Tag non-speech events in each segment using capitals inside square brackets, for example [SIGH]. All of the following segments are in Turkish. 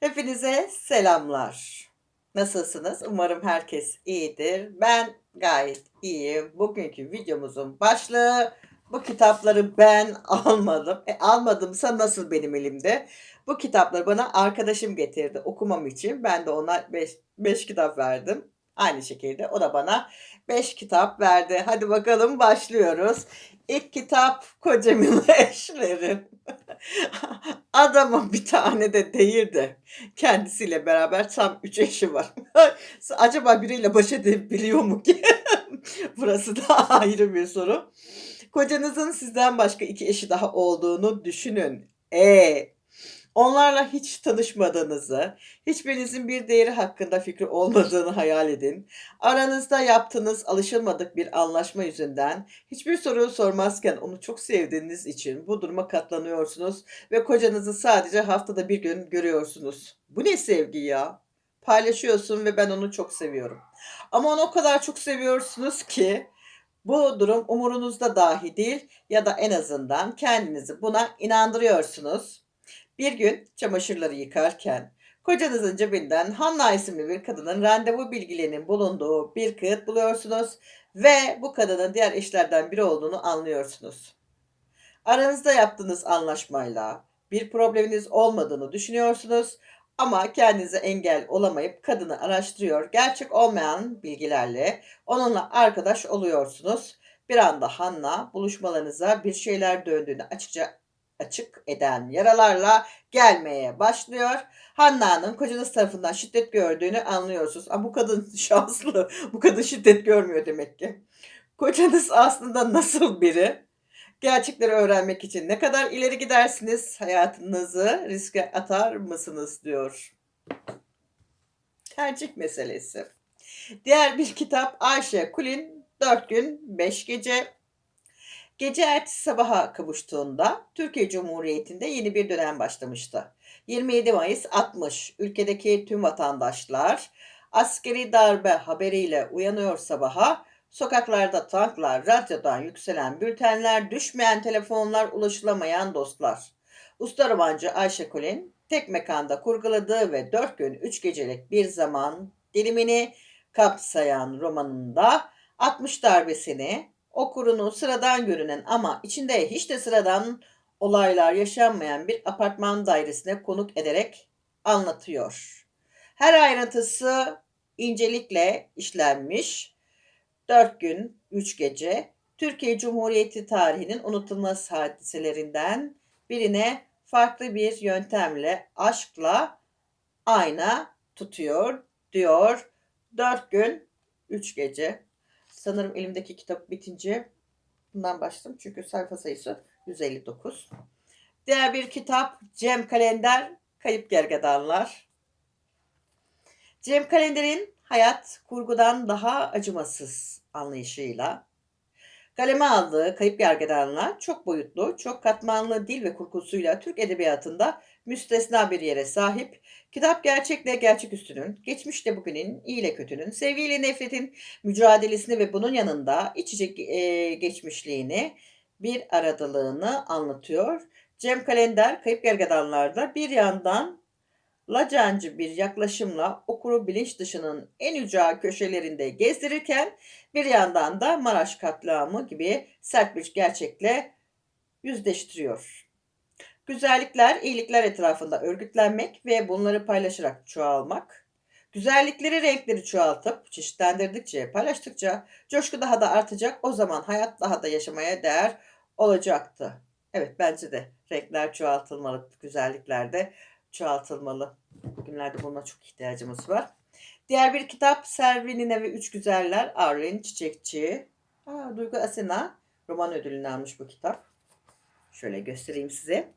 Hepinize selamlar. Nasılsınız? Umarım herkes iyidir. Ben gayet iyiyim. Bugünkü videomuzun başlığı bu kitapları ben [LAUGHS] almadım. E, almadımsa nasıl benim elimde? Bu kitapları bana arkadaşım getirdi okumam için. Ben de ona 5 kitap verdim. Aynı şekilde o da bana 5 kitap verdi. Hadi bakalım başlıyoruz. İlk kitap Kocamın [LAUGHS] Eşleri. [LAUGHS] Adamın bir tane de değil de kendisiyle beraber tam 3 eşi var. [LAUGHS] Acaba biriyle baş edebiliyor mu ki? Burası da ayrı bir soru. Kocanızın sizden başka 2 eşi daha olduğunu düşünün. E Onlarla hiç tanışmadığınızı, hiçbirinizin bir değeri hakkında fikri olmadığını hayal edin. Aranızda yaptığınız alışılmadık bir anlaşma yüzünden hiçbir soru sormazken onu çok sevdiğiniz için bu duruma katlanıyorsunuz ve kocanızı sadece haftada bir gün görüyorsunuz. Bu ne sevgi ya? Paylaşıyorsun ve ben onu çok seviyorum. Ama onu o kadar çok seviyorsunuz ki bu durum umurunuzda dahi değil ya da en azından kendinizi buna inandırıyorsunuz. Bir gün çamaşırları yıkarken kocanızın cebinden Hanna isimli bir kadının randevu bilgilerinin bulunduğu bir kağıt buluyorsunuz ve bu kadının diğer eşlerden biri olduğunu anlıyorsunuz. Aranızda yaptığınız anlaşmayla bir probleminiz olmadığını düşünüyorsunuz ama kendinize engel olamayıp kadını araştırıyor, gerçek olmayan bilgilerle onunla arkadaş oluyorsunuz. Bir anda Hanna buluşmalarınıza bir şeyler döndüğünü açıkça açık eden yaralarla gelmeye başlıyor. Hanna'nın kocanız tarafından şiddet gördüğünü anlıyorsunuz. Ama bu kadın [LAUGHS] şanslı. Bu kadın şiddet görmüyor demek ki. Kocanız aslında nasıl biri? Gerçekleri öğrenmek için ne kadar ileri gidersiniz? Hayatınızı riske atar mısınız diyor. Tercih meselesi. Diğer bir kitap Ayşe Kulin 4 gün 5 gece Gece ertesi sabaha kavuştuğunda Türkiye Cumhuriyeti'nde yeni bir dönem başlamıştı. 27 Mayıs 60 ülkedeki tüm vatandaşlar askeri darbe haberiyle uyanıyor sabaha. Sokaklarda tanklar, radyodan yükselen bültenler, düşmeyen telefonlar, ulaşılamayan dostlar. Usta romancı Ayşe Kulin tek mekanda kurguladığı ve 4 gün 3 gecelik bir zaman dilimini kapsayan romanında 60 darbesini, okurunu sıradan görünen ama içinde hiç de sıradan olaylar yaşanmayan bir apartman dairesine konuk ederek anlatıyor. Her ayrıntısı incelikle işlenmiş. Dört gün, üç gece Türkiye Cumhuriyeti tarihinin unutulmaz hadiselerinden birine farklı bir yöntemle, aşkla ayna tutuyor diyor. Dört gün, üç gece. Sanırım elimdeki kitap bitince bundan başladım. Çünkü sayfa sayısı 159. Diğer bir kitap Cem Kalender Kayıp Gergedanlar. Cem Kalender'in hayat kurgudan daha acımasız anlayışıyla kaleme aldığı Kayıp Gergedanlar çok boyutlu, çok katmanlı dil ve kurgusuyla Türk edebiyatında müstesna bir yere sahip Kitap gerçekle gerçeküstünün, geçmişle bugünün, iyi ile kötünün, sevgiyle nefretin mücadelesini ve bunun yanında iç içe e, geçmişliğini, bir aradılığını anlatıyor. Cem Kalender Kayıp Gergedanlar'da bir yandan lacancı bir yaklaşımla okuru bilinç dışının en ücra köşelerinde gezdirirken bir yandan da Maraş katliamı gibi sert bir gerçekle yüzleştiriyor. Güzellikler, iyilikler etrafında örgütlenmek ve bunları paylaşarak çoğalmak. Güzellikleri, renkleri çoğaltıp çeşitlendirdikçe, paylaştıkça coşku daha da artacak. O zaman hayat daha da yaşamaya değer olacaktı. Evet bence de renkler çoğaltılmalı, güzellikler de çoğaltılmalı. Bugünlerde buna çok ihtiyacımız var. Diğer bir kitap Servinine ve Üç Güzeller Arlen Çiçekçi. Aa, Duygu Asena roman ödülünü almış bu kitap. Şöyle göstereyim size.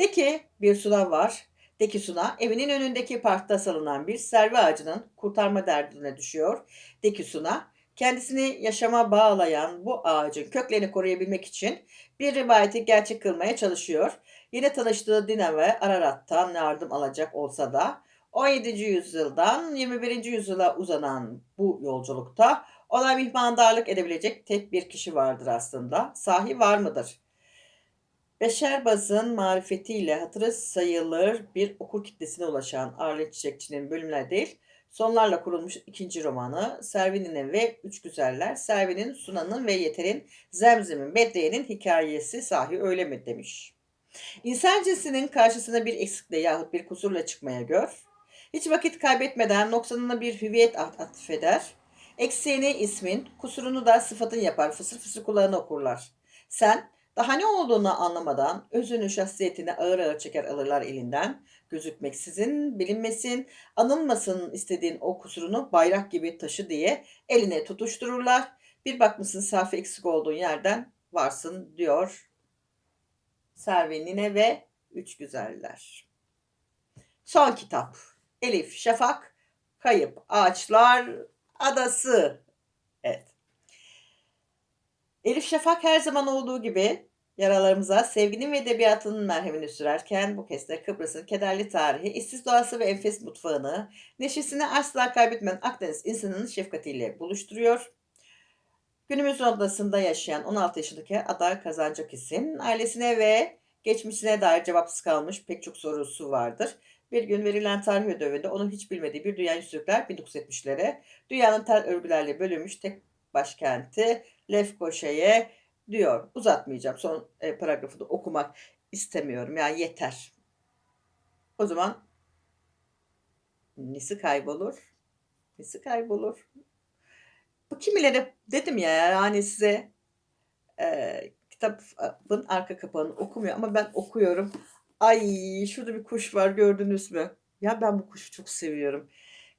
De ki bir Suna var. De ki Suna evinin önündeki parkta salınan bir servi ağacının kurtarma derdine düşüyor. De ki Suna kendisini yaşama bağlayan bu ağacın köklerini koruyabilmek için bir rivayeti gerçek kılmaya çalışıyor. Yine tanıştığı Dina ve Ararat'tan yardım alacak olsa da 17. yüzyıldan 21. yüzyıla uzanan bu yolculukta ona mihmandarlık edebilecek tek bir kişi vardır aslında. Sahi var mıdır? Beşerbaz'ın marifetiyle hatırı sayılır bir okur kitlesine ulaşan Arlen Çiçekçi'nin Bölümler değil, sonlarla kurulmuş ikinci romanı Servin'in ve Üç Güzeller, Servin'in, Sunan'ın ve Yeter'in, Zemzem'in, Bedriye'nin hikayesi sahi öyle mi demiş. İnsan cinsinin karşısına bir eksikle yahut bir kusurla çıkmaya gör. Hiç vakit kaybetmeden noksanına bir hüviyet at- atfeder. Eksiğini ismin, kusurunu da sıfatın yapar, fısır fısır kulağını okurlar. Sen daha ne olduğunu anlamadan özünü şahsiyetini ağır ağır çeker alırlar elinden. Gözükmeksizin, bilinmesin, anılmasın istediğin o kusurunu bayrak gibi taşı diye eline tutuştururlar. Bir bakmışsın safi eksik olduğun yerden varsın diyor Servinine ve Üç Güzeller. Son kitap. Elif Şafak, Kayıp Ağaçlar Adası. Evet. Elif Şafak her zaman olduğu gibi yaralarımıza sevginin ve edebiyatının merhemini sürerken bu kez de Kıbrıs'ın kederli tarihi, işsiz doğası ve enfes mutfağını, neşesini asla kaybetmeyen Akdeniz insanının şefkatiyle buluşturuyor. Günümüz odasında yaşayan 16 yaşındaki Ada Kazancak isim, ailesine ve geçmişine dair cevapsız kalmış pek çok sorusu vardır. Bir gün verilen tarih ödevinde onun hiç bilmediği bir dünyayı sürükler 1970'lere. Dünyanın tel örgülerle bölünmüş tek başkenti Lefkoşa'ya diyor. Uzatmayacağım. Son e, paragrafı da okumak istemiyorum. Yani yeter. O zaman nesi kaybolur? Nesi kaybolur? Bu kimileri dedim ya yani size e, kitabın arka kapağını okumuyor ama ben okuyorum. Ay şurada bir kuş var gördünüz mü? Ya ben bu kuşu çok seviyorum.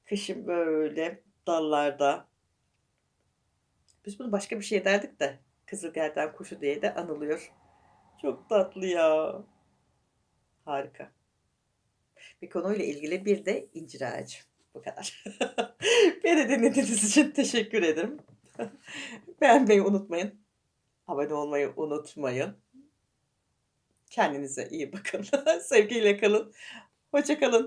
Kışın böyle dallarda. Biz bunu başka bir şey derdik de kızılgerden kuşu diye de anılıyor. Çok tatlı ya. Harika. Bir konuyla ilgili bir de incir ağacı. Bu kadar. [LAUGHS] Beni dinlediğiniz için teşekkür ederim. [LAUGHS] Beğenmeyi unutmayın. Abone olmayı unutmayın. Kendinize iyi bakın. [LAUGHS] Sevgiyle kalın. Hoşça kalın.